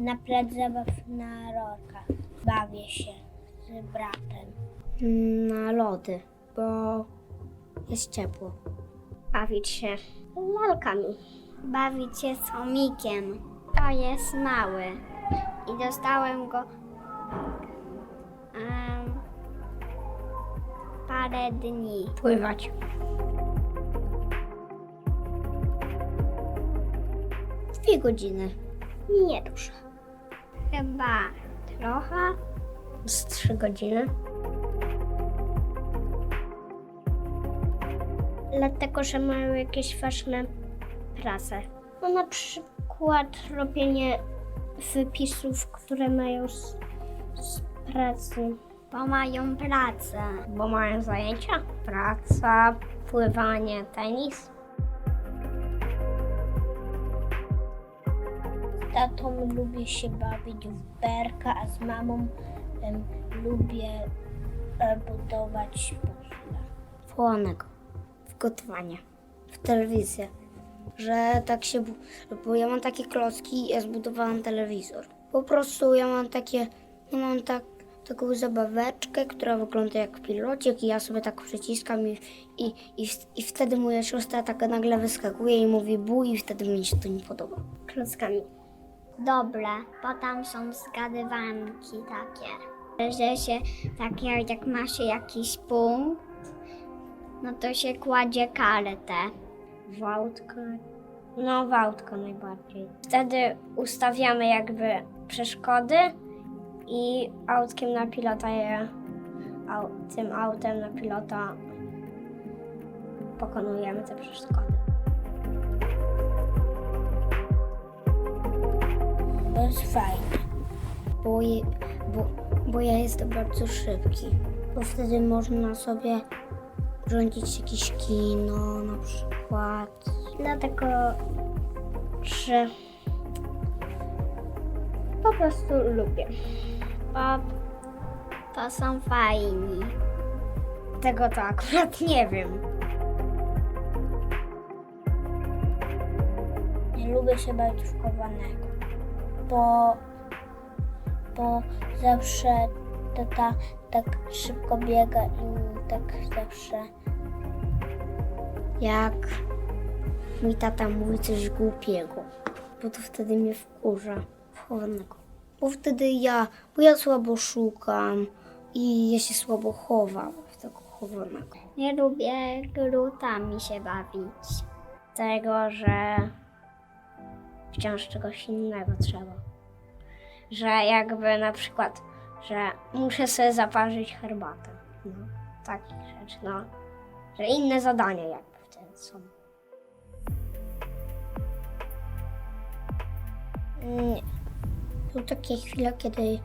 Na plac zabaw na rolkach. Bawię się z bratem. Na lody, bo jest ciepło. Bawić się lalkami. Bawić się z chomikiem. To jest mały. I dostałem go em, parę dni. Pływać. Dwie godziny. Nie dużo. Chyba trochę. Z trzy godziny. Dlatego, że mają jakieś ważne prace. No na przykład robienie wypisów, które mają z, z pracy. Bo mają pracę. Bo mają zajęcia. Praca, pływanie, tenis. Tatą lubię się bawić w berka, a z mamą em, lubię e, budować puzzle. Płonek. W gotowanie. W telewizję. Że tak się... bu- Bo ja mam takie klocki i ja zbudowałam telewizor. Po prostu ja mam takie... Ja mam tak, taką zabaweczkę, która wygląda jak pilocik i ja sobie tak przyciskam i, i, i, i wtedy moja siostra tak nagle wyskakuje i mówi bu i wtedy mi się to nie podoba. Klockami. Dobre, bo tam są zgadywanki takie. Że się tak jak, jak ma się jakiś punkt, no to się kładzie kartę. Wałtka. No, wałtka najbardziej. Wtedy ustawiamy jakby przeszkody i autkiem na pilota je, tym autem na pilota pokonujemy te przeszkody. To jest fajne. Bo, je, bo, bo ja jestem bardzo szybki. Bo wtedy można sobie rządzić jakieś kino na przykład. Dlatego, że po prostu lubię. Bo to są fajni. Tego to akurat nie wiem. Nie lubię się bawić w chowanego, bo, bo zawsze tata tak szybko biega i tak zawsze Jak mój tata mówi coś głupiego, bo to wtedy mnie wkurza. Chowanego. Bo wtedy ja, bo ja słabo szukam i ja się słabo chowam w tego chowanego. nie lubię grutami się bawić. Tego, że wciąż czegoś innego trzeba. Że jakby na przykład, że muszę sobie zaparzyć herbatę. No, takich rzeczy, no. Że inne zadania jakby wtedy są. Nie. Są takie chwile, kiedy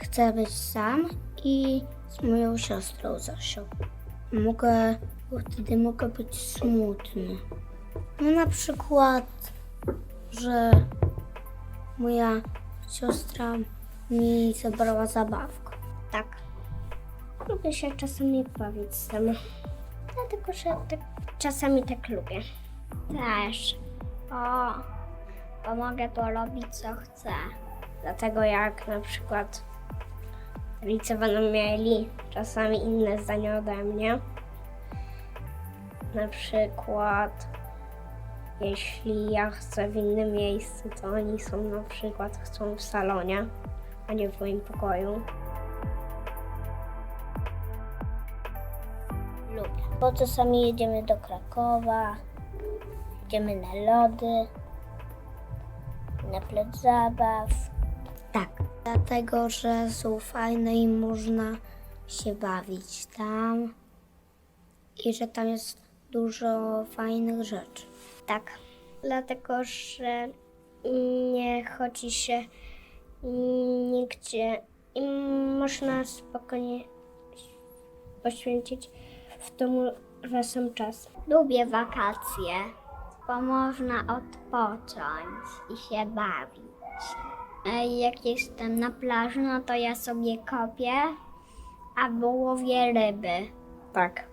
chcę być sam i z moją siostrą Zosią. Mogę, wtedy mogę być smutny. No na przykład, że moja siostra mi zabrała zabawkę. Tak. Lubię się czasami bawić sama. Dlatego, że tak, czasami tak lubię. Też. O, bo mogę porobić co chcę. Dlatego jak na przykład rodzice będą mieli czasami inne zdania ode mnie. Na przykład jeśli ja chcę w innym miejscu, to oni są na przykład chcą w salonie, a nie w moim pokoju. Lubię. Bo czasami jedziemy do Krakowa, idziemy na lody, na plac zabaw. Tak. Dlatego, że są fajne i można się bawić tam i że tam jest dużo fajnych rzeczy. Tak. Dlatego, że nie chodzi się nigdzie i można spokojnie poświęcić w domu czasem czas. Lubię wakacje, bo można odpocząć i się bawić. Jak jestem na plaży, no to ja sobie kopię albo łowię ryby. Tak.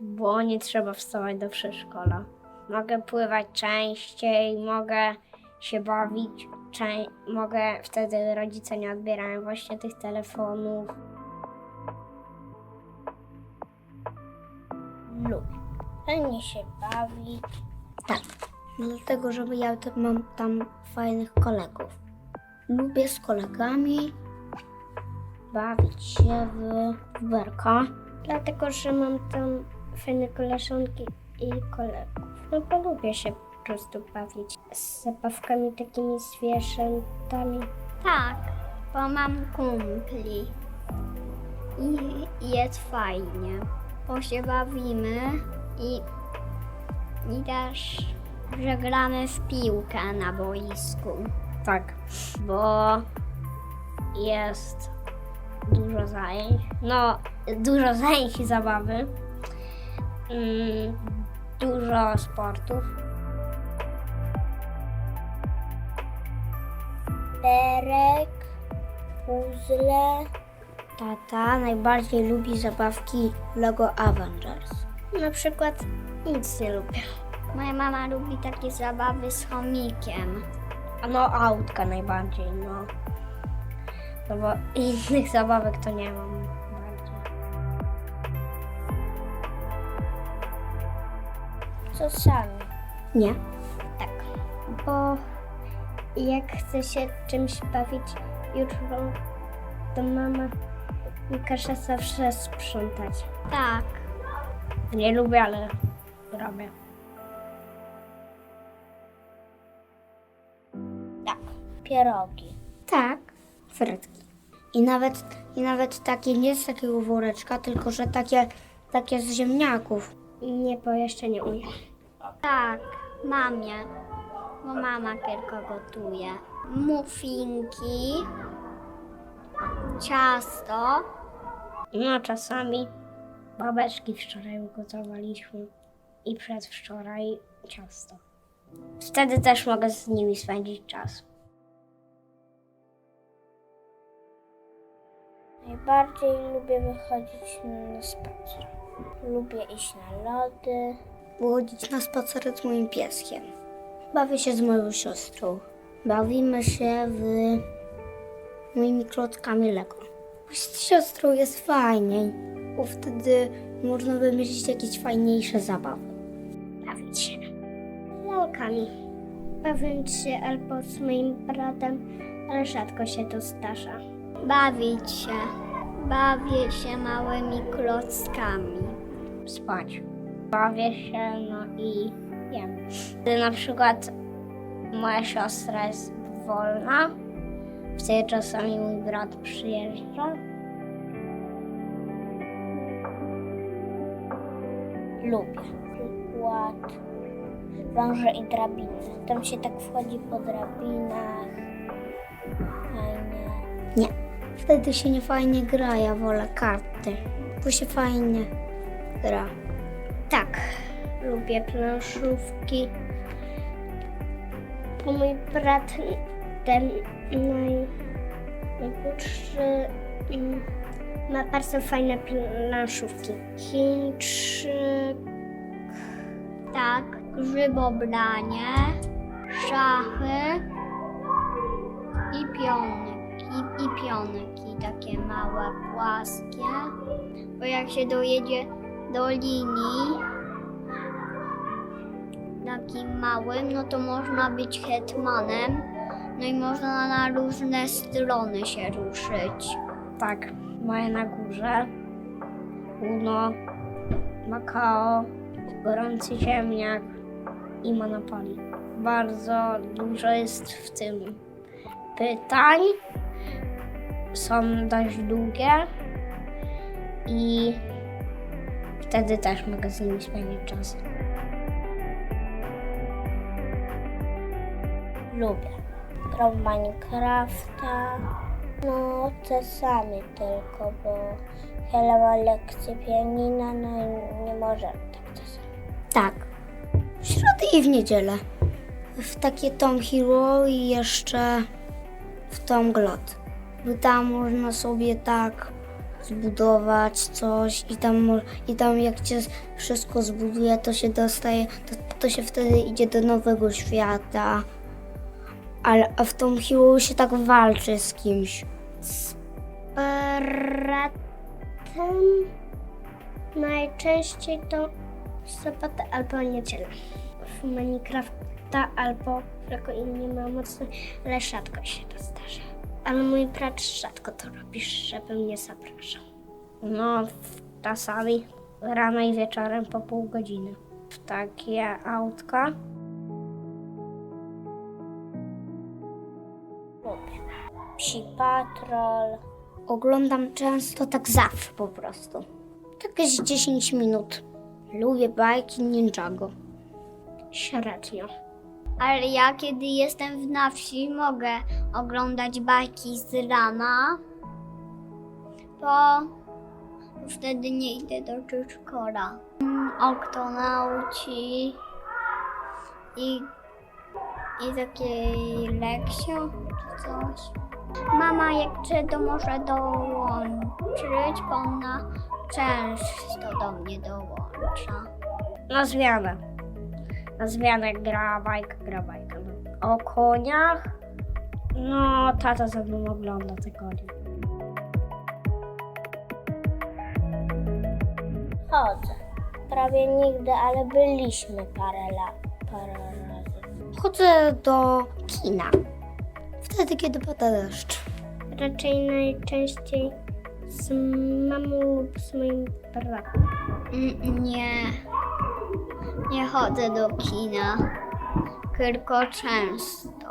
Bo nie trzeba wstawać do przedszkola. Mogę pływać częściej, mogę się bawić. Czę- mogę, wtedy rodzice nie odbierają właśnie tych telefonów. Lubię. Fajnie się bawić. Tak, dlatego, że ja mam tam fajnych kolegów. Lubię z kolegami bawić się w w berka. Dlatego, że mam tam fajne koleżanki i kolegów. No bo lubię się po prostu bawić z zabawkami takimi zwierzętami. Tak, bo mam kumpli. I jest fajnie, bo się bawimy i, i też, że gramy w piłkę na boisku. Tak, bo jest dużo zajęć. No, dużo zajęć i zabawy. Mm, dużo sportów. Derek, puzzle. Tata najbardziej lubi zabawki Lego Avengers. Na przykład nic nie lubię. Moja mama lubi takie zabawy z chomikiem. A no autka najbardziej, no. No bo innych zabawek to nie mam sami? Nie. Tak. Bo jak chcę się czymś bawić jutro, to mama mi każe zawsze sprzątać. Tak, Nie lubię, ale robię. Tak, pierogi. Tak, frytki. I nawet, I nawet takie nie z takiego woreczka, tylko że takie, takie z ziemniaków. Nie, bo jeszcze nie umiem. tak, mamie, bo mama tylko gotuje. Muffinki, ciasto, No czasami babeczki wczoraj ugotowaliśmy i przedwczoraj ciasto. Wtedy też mogę z nimi spędzić czas. Najbardziej lubię wychodzić na spacer. Lubię iść na lody. Chodzić na spacer z moim pieskiem. Bawię się z moją siostrą. Bawimy się w moimi klockami Lego. Z siostrą jest fajniej, bo wtedy można wymyślić jakieś fajniejsze zabawy. Bawić się lalkami. Bawić się albo z moim bratem, ale rzadko się to zdarza. bawić się. Bawię się małymi klockami. Spać. Bawię się, no i jem. Gdy na przykład moja siostra jest wolna, wtedy czasami mój brat przyjeżdża. Lubię. Przykład węże i drabiny. Tam się tak wchodzi po drabinach. Fajnie. Nie. Wtedy się nie fajnie gra, ja wolę karty. Bo się fajnie gra. Tak, lubię planszówki. Bo mój brat, ten naj, najmłodszy, mm, ma bardzo fajne planszówki. Chińczyk, Tak, grzybobranie, szachy i pionki, i pionki takie małe, płaskie. Bo jak się dojedzie do linii takim małym, no to można być hetmanem. No i można na różne strony się ruszyć. tak, moje na górze. Uno, Makao, gorący ziemniak i Monopoly. Bardzo dużo jest w tym pytań. Są dość długie i wtedy też mogę z nimi spędzić czas. Lubię. Gram Minecrafta. No, czasami tylko, bo Hela ma lekcję pianina, no i nie może tak czasami. Tak. W środę i w niedzielę. W takie Tom Hero i jeszcze w Tom Glot. Bo tam można sobie tak zbudować coś i tam, i tam jak się wszystko zbuduje, to się dostaje, to, to się wtedy idzie do nowego świata. Ale a w tą siłą się tak walczy z kimś. Z bratem najczęściej to sobotę albo niedzielę. W Minecrafta albo tylko inni ma mocno, ale rzadko się to zdarza. Ale mój brat rzadko to robi, żeby mnie zapraszał. No, czasami rano i wieczorem po pół godziny. W takie autka. Lubię. Psi Patrol. Oglądam często tak zawsze po prostu. Tak z 10 minut. Lubię bajki Ninjago. Średnio. Ale ja, kiedy jestem na wsi, mogę oglądać bajki z rana, bo wtedy nie idę do przedszkola. Mm, Oktonauci i, i takie leksio czy coś. Mama jak czy to może dołączyć, bo ona często do mnie dołącza. Na zmianę. Na zmianę gra bajka, gra bajka. No. O koniach. No, tata ze mną ogląda te konie. Chodzę. Prawie nigdy, ale byliśmy parę lat, parę razy. Chodzę do kina. Wtedy, kiedy pada deszcz. Raczej najczęściej z mamą lub z moim bratem. Mm, Nie. Nie chodzę do kina. Tylko często.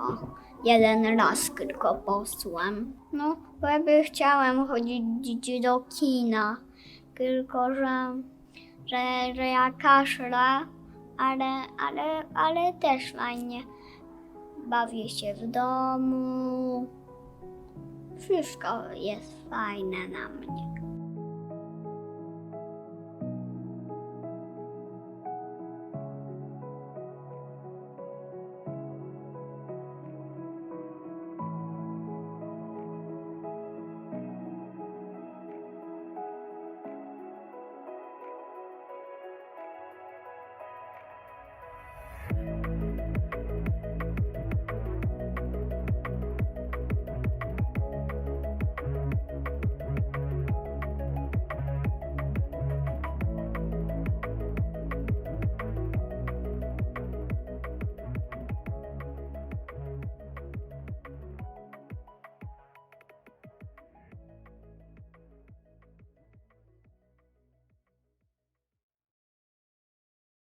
Jeden raz tylko posłem. No, by chciałem chodzić do kina. Tylko, że, że, że ja kaszlę, ale, ale, ale też fajnie. Bawię się w domu. Wszystko jest fajne na mnie.